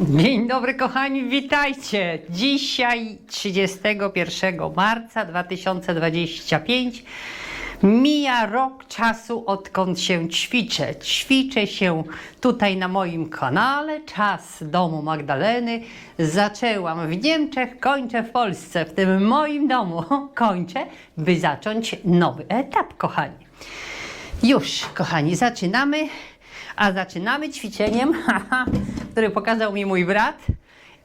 Dzień dobry kochani, witajcie! Dzisiaj 31 marca 2025 mija rok czasu odkąd się ćwiczę. Ćwiczę się tutaj na moim kanale Czas Domu Magdaleny. Zaczęłam w Niemczech, kończę w Polsce, w tym moim domu kończę, by zacząć nowy etap kochani. Już, kochani, zaczynamy. A zaczynamy ćwiczeniem, który pokazał mi mój brat.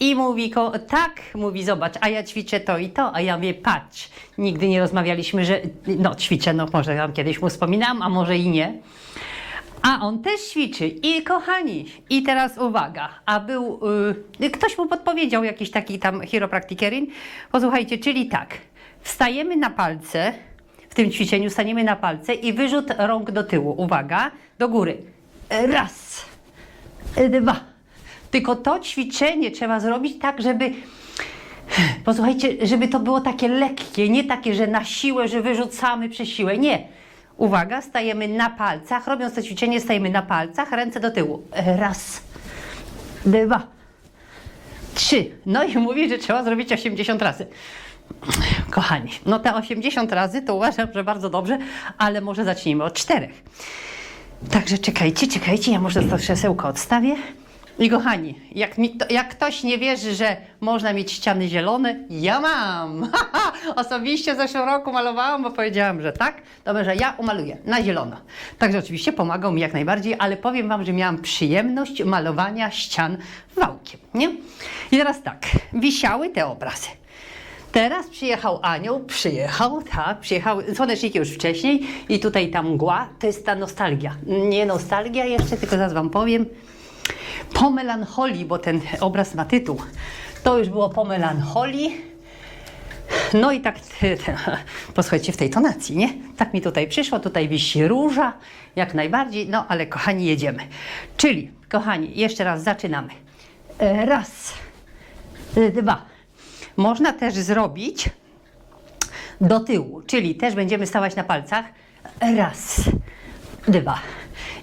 I mówi, ko, tak, mówi, zobacz, a ja ćwiczę to i to, a ja mówię, patrz. Nigdy nie rozmawialiśmy, że no ćwiczę, no może wam kiedyś mu wspominam, a może i nie. A on też ćwiczy. I kochani, i teraz uwaga, a był, y, ktoś mu podpowiedział, jakiś taki tam chiropraktikerin. Posłuchajcie, czyli tak, wstajemy na palce, w tym ćwiczeniu staniemy na palce i wyrzut rąk do tyłu. Uwaga, do góry. Raz, dwa. Tylko to ćwiczenie trzeba zrobić tak, żeby. Posłuchajcie, żeby to było takie lekkie, nie takie, że na siłę, że wyrzucamy przez siłę. Nie. Uwaga, stajemy na palcach. Robiąc to ćwiczenie, stajemy na palcach, ręce do tyłu. Raz, dwa, trzy. No i mówi, że trzeba zrobić 80 razy. Kochani, no te 80 razy to uważam, że bardzo dobrze, ale może zacznijmy od czterech. Także czekajcie, czekajcie, ja może to krzesełko odstawię. I kochani, jak, mi, jak ktoś nie wierzy, że można mieć ściany zielone, ja mam! Osobiście w zeszłym roku malowałam, bo powiedziałam, że tak, to że ja umaluję na zielono. Także oczywiście pomagał mi jak najbardziej, ale powiem Wam, że miałam przyjemność malowania ścian wałkiem, nie? I teraz tak, wisiały te obrazy. Teraz przyjechał anioł, przyjechał, tak, przyjechał, słoneczniki już wcześniej i tutaj ta mgła, to jest ta nostalgia. Nie nostalgia jeszcze, tylko zaraz wam powiem. Po melancholii, bo ten obraz ma tytuł. To już było po melancholii. No i tak, posłuchajcie, w tej tonacji, nie? Tak mi tutaj przyszło, tutaj wisi róża, jak najbardziej, no ale kochani, jedziemy. Czyli, kochani, jeszcze raz zaczynamy. E, Raz, e, dwa. Można też zrobić do tyłu, czyli też będziemy stawać na palcach. Raz, dwa.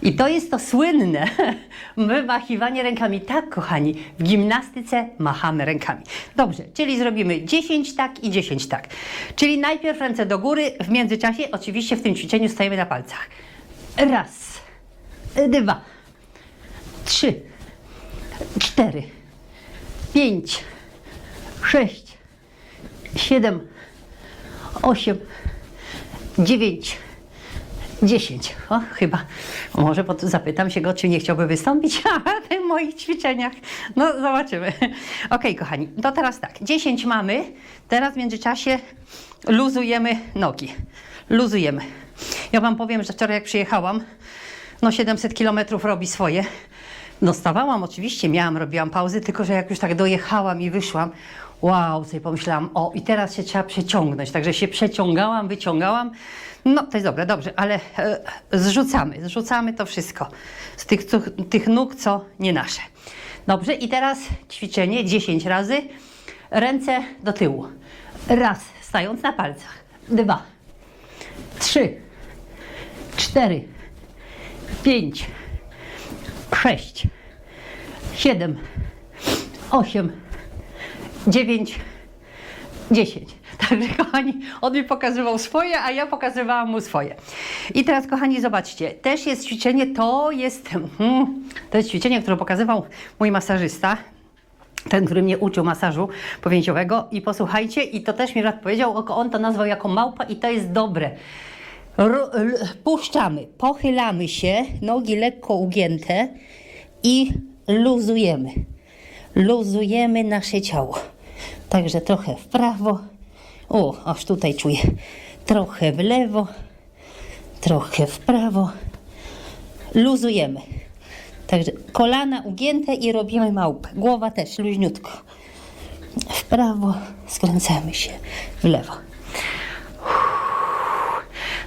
I to jest to słynne wymachiwanie rękami. Tak, kochani, w gimnastyce machamy rękami. Dobrze, czyli zrobimy 10 tak i 10 tak. Czyli najpierw ręce do góry, w międzyczasie oczywiście w tym ćwiczeniu stajemy na palcach. Raz, dwa, trzy, cztery, pięć, sześć, siedem, osiem, dziewięć, dziesięć. O, chyba. Może pod, zapytam się go, czy nie chciałby wystąpić w tych moich ćwiczeniach. No, zobaczymy. Okej, kochani, to teraz tak. Dziesięć mamy. Teraz w międzyczasie luzujemy nogi. Luzujemy. Ja Wam powiem, że wczoraj jak przyjechałam, no 700 kilometrów robi swoje. No stawałam oczywiście, miałam, robiłam pauzy, tylko że jak już tak dojechałam i wyszłam, wow, sobie pomyślałam, o i teraz się trzeba przeciągnąć. Także się przeciągałam, wyciągałam. No to jest dobre, dobrze, ale e, zrzucamy, zrzucamy to wszystko z tych, tych nóg, co nie nasze. Dobrze, i teraz ćwiczenie 10 razy. Ręce do tyłu. Raz, stając na palcach. Dwa, trzy, cztery, pięć, sześć, siedem, osiem, dziewięć, dziesięć. Także kochani, on mi pokazywał swoje, a ja pokazywałam mu swoje. I teraz kochani, zobaczcie, też jest ćwiczenie, to jest, hmm, to jest ćwiczenie, które pokazywał mój masażysta, ten, który mnie uczył masażu powięciowego i posłuchajcie, i to też mi raz powiedział, on to nazwał jako małpa i to jest dobre. L, puszczamy, pochylamy się, nogi lekko ugięte i luzujemy. Luzujemy nasze ciało. Także trochę w prawo, o, aż tutaj czuję, trochę w lewo, trochę w prawo. Luzujemy. Także kolana ugięte i robimy małpę. Głowa też luźniutko. W prawo skręcamy się w lewo.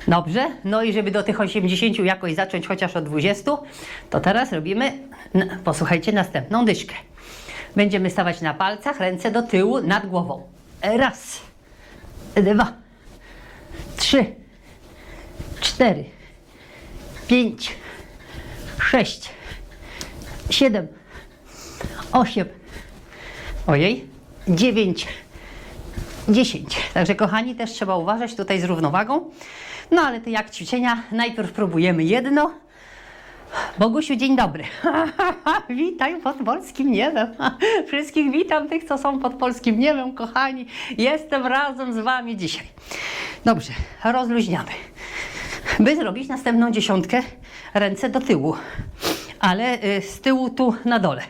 Dobrze, no i żeby do tych 80 jakoś zacząć chociaż od 20, to teraz robimy, posłuchajcie, następną dyszkę. Będziemy stawać na palcach, ręce do tyłu, nad głową. Raz, dwa, trzy, cztery, pięć, sześć, siedem, 8, ojej, 9, 10. Także kochani, też trzeba uważać tutaj z równowagą. No ale to jak ćwiczenia, najpierw próbujemy jedno. Bogusiu, dzień dobry. Witaj pod polskim niebem. Wszystkich witam tych, co są pod polskim niebem, kochani. Jestem razem z wami dzisiaj. Dobrze, rozluźniamy. By zrobić następną dziesiątkę, ręce do tyłu, ale y, z tyłu tu na dole.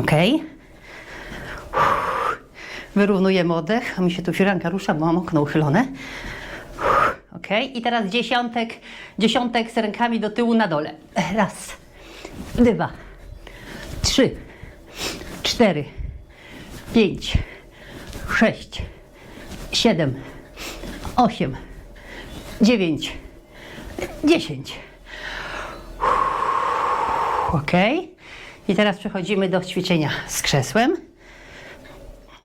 Ok. Wyrównujemy oddech. Mi się tu firanka rusza, bo mam okno uchylone. Ok. I teraz dziesiątek, dziesiątek z rękami do tyłu na dole. Raz, dwa, trzy, cztery, pięć, sześć, siedem, osiem, dziewięć, dziesięć. Ok. I teraz przechodzimy do ćwiczenia z krzesłem.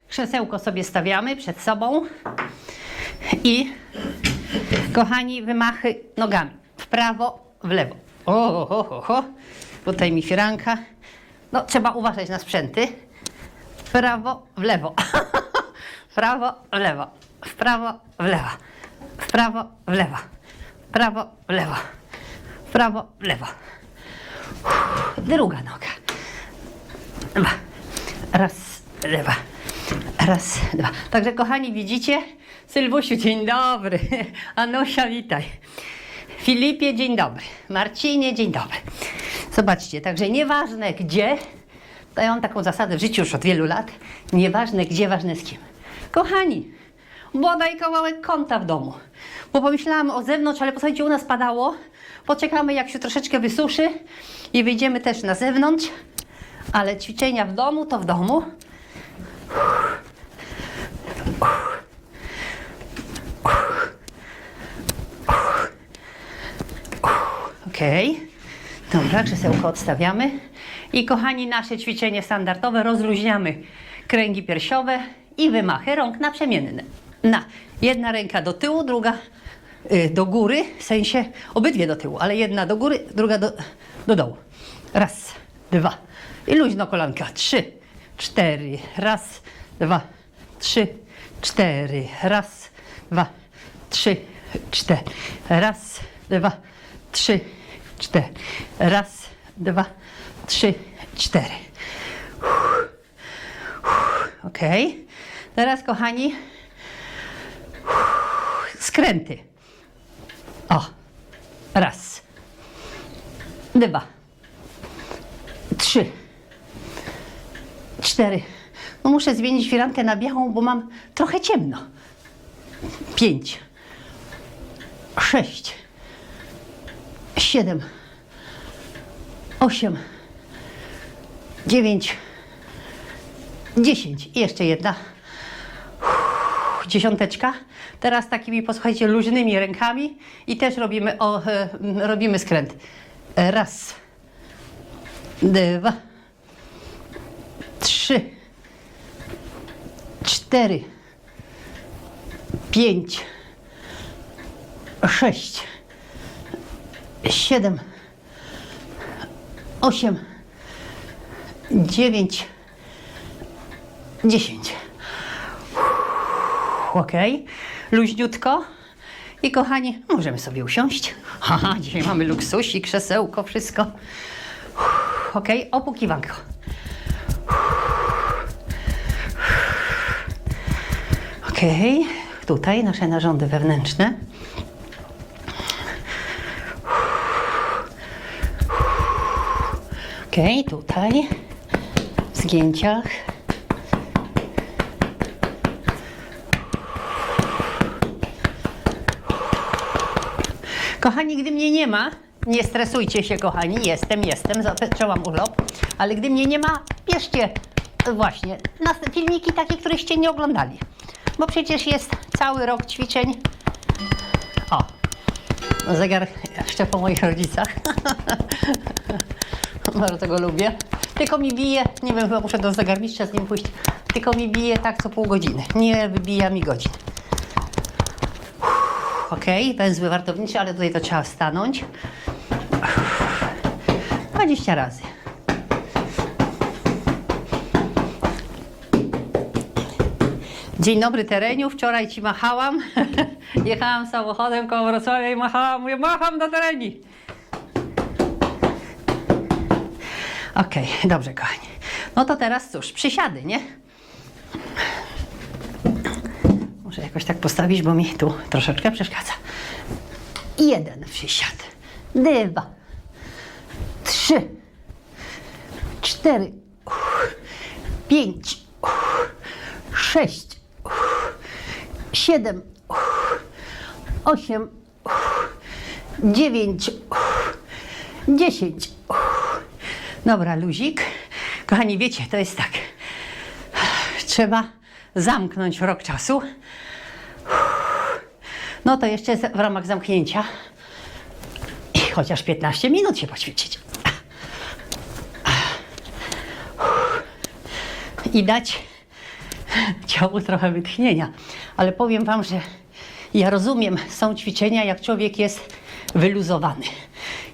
Krzesełko sobie stawiamy przed sobą i kochani, wymachy nogami w prawo, w lewo. O, ho, ho, ho. Tutaj mi firanka. No, trzeba uważać na sprzęty. W prawo, w lewo. W prawo, w lewo. W prawo, w lewo. W prawo, w lewo. W prawo, w lewo. W prawo, w lewo. Druga noga. Raz, dwa. Raz, dwa. Także kochani, widzicie? Sylwusiu, dzień dobry. Anusia, witaj. Filipie, dzień dobry. Marcinie, dzień dobry. Zobaczcie, także nieważne gdzie, to ja mam taką zasadę w życiu już od wielu lat, nieważne gdzie, ważne z kim. Kochani, bodaj kawałek kąta w domu. Bo pomyślałam o zewnątrz, ale posłuchajcie, u nas padało. Poczekamy, jak się troszeczkę wysuszy i wyjdziemy też na zewnątrz. Ale ćwiczenia w domu to w domu. Ok. Dobra, krzesełko odstawiamy. I kochani, nasze ćwiczenie standardowe rozluźniamy kręgi piersiowe i wymachy rąk naprzemienne. Na jedna ręka do tyłu, druga y, do góry, w sensie obydwie do tyłu, ale jedna do góry, druga do, do dołu. Raz, dwa. I luźno kolanka. Trzy, cztery. Raz, dwa, trzy, cztery. Raz, dwa, trzy, cztery. Raz, dwa, trzy, cztery. Raz, dwa, trzy, cztery. Ok. Teraz, kochani, skręty. O. Raz. Dwa. Trzy. Cztery. No muszę zmienić firankę na białą, bo mam trochę ciemno. Pięć. Sześć. Siedem. Osiem. Dziewięć. Dziesięć. I jeszcze jedna. Uff, Dziesiąteczka. Teraz takimi, posłuchajcie, luźnymi rękami i też robimy, o, e, robimy skręt. Raz. Dwa. Trzy. Cztery. Pięć. Sześć. Siedem. Osiem. Dziewięć. Dziesięć. Ok. Luźniutko. I kochani, możemy sobie usiąść. Haha, dzisiaj mamy luksusik, krzesełko, wszystko. Ok, opukiwanko. Ok, tutaj nasze narządy wewnętrzne. Ok, tutaj w zgięciach. Kochani, gdy mnie nie ma, nie stresujcie się, kochani, jestem, jestem, zaczęłam urlop, ale gdy mnie nie ma, bierzcie e, właśnie filmiki takie, któreście nie oglądali, bo przecież jest cały rok ćwiczeń. O, zegar jeszcze po moich rodzicach. Bardzo go lubię. Tylko mi bije, nie wiem, chyba muszę do zegarmistrza z nim pójść, tylko mi bije tak co pół godziny, nie wybija mi godzin. Ok, węzły wartownicze, ale tutaj to trzeba stanąć. 20 razy. Dzień dobry tereniu, wczoraj Ci machałam. Jechałam samochodem koło Wrocławia i machałam, mówię, macham do tereni. Okej, dobrze kochani. No to teraz cóż, przysiady, nie? Muszę jakoś tak postawić, bo mi tu troszeczkę przeszkadza. Jeden przysiad, dwa, trzy, cztery, pięć, sześć, siedem, osiem, dziewięć, dziesięć. Dobra, luzik. Kochani, wiecie, to jest tak. Trzeba zamknąć rok czasu. No to jeszcze w ramach zamknięcia i chociaż 15 minut się poćwiczyć. I dać ciału trochę wytchnienia. Ale powiem Wam, że ja rozumiem, są ćwiczenia, jak człowiek jest wyluzowany.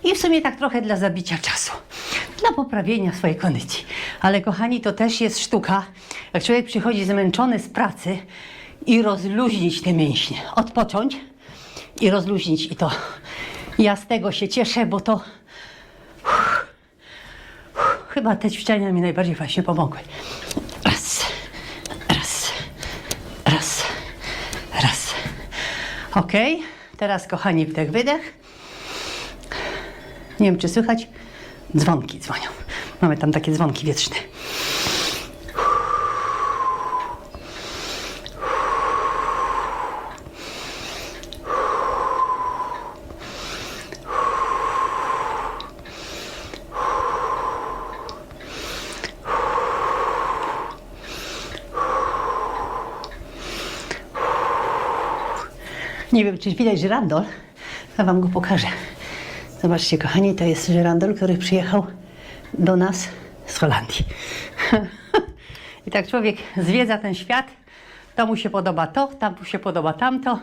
I w sumie tak trochę dla zabicia czasu, dla poprawienia swojej kondycji. Ale kochani, to też jest sztuka, jak człowiek przychodzi zmęczony z pracy i rozluźnić te mięśnie, odpocząć i rozluźnić i to. Ja z tego się cieszę, bo to chyba te ćwiczenia mi najbardziej właśnie pomogły. Raz, raz, raz, raz. Ok, teraz kochani wdech, wydech. Nie wiem, czy słychać? Dzwonki dzwonią. Mamy tam takie dzwonki wietrzne. Nie wiem, czy widać żyrandol. Ja wam go pokażę. Zobaczcie, kochani, to jest żyrandol, który przyjechał do nas z Holandii. I tak człowiek zwiedza ten świat, to mu się podoba to, tam mu się podoba tamto.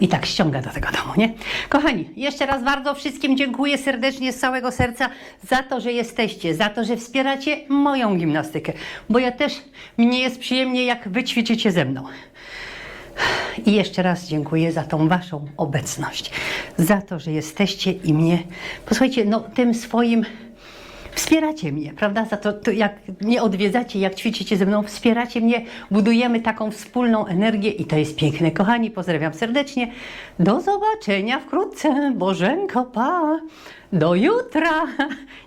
I tak ściąga do tego domu, nie? Kochani, jeszcze raz bardzo wszystkim dziękuję serdecznie z całego serca za to, że jesteście, za to, że wspieracie moją gimnastykę, bo ja też, mnie jest przyjemnie, jak wy ćwiczycie ze mną. I jeszcze raz dziękuję za tą Waszą obecność, za to, że jesteście i mnie, posłuchajcie, no tym swoim wspieracie mnie, prawda? Za to, to jak mnie odwiedzacie, jak ćwiczycie ze mną, wspieracie mnie, budujemy taką wspólną energię i to jest piękne. Kochani, pozdrawiam serdecznie. Do zobaczenia wkrótce. Bożenko, pa! Do jutra!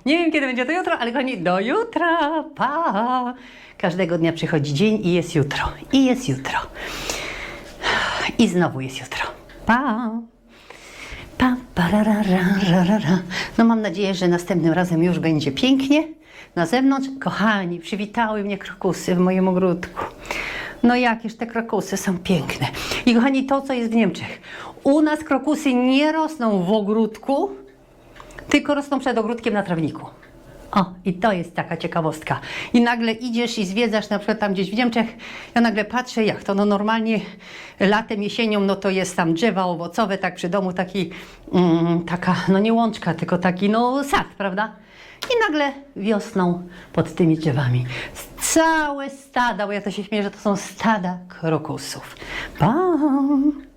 Nie wiem, kiedy będzie to jutro, ale kochani, do jutra, pa! Każdego dnia przychodzi dzień i jest jutro. I jest jutro. I znowu jest jutro. Pa! Pa, pararararara. No mam nadzieję, że następnym razem już będzie pięknie. Na zewnątrz, kochani, przywitały mnie krokusy w moim ogródku. No jakież te krokusy są piękne. I kochani, to co jest w Niemczech. U nas krokusy nie rosną w ogródku, tylko rosną przed ogródkiem na trawniku. O, i to jest taka ciekawostka. I nagle idziesz i zwiedzasz na przykład tam gdzieś w Niemczech, ja nagle patrzę jak to, no normalnie latem, jesienią, no to jest tam drzewa owocowe, tak przy domu taki, mm, taka, no nie łączka, tylko taki, no sad, prawda? I nagle wiosną pod tymi drzewami całe stada, bo ja to się śmieję, że to są stada krokusów. Pam!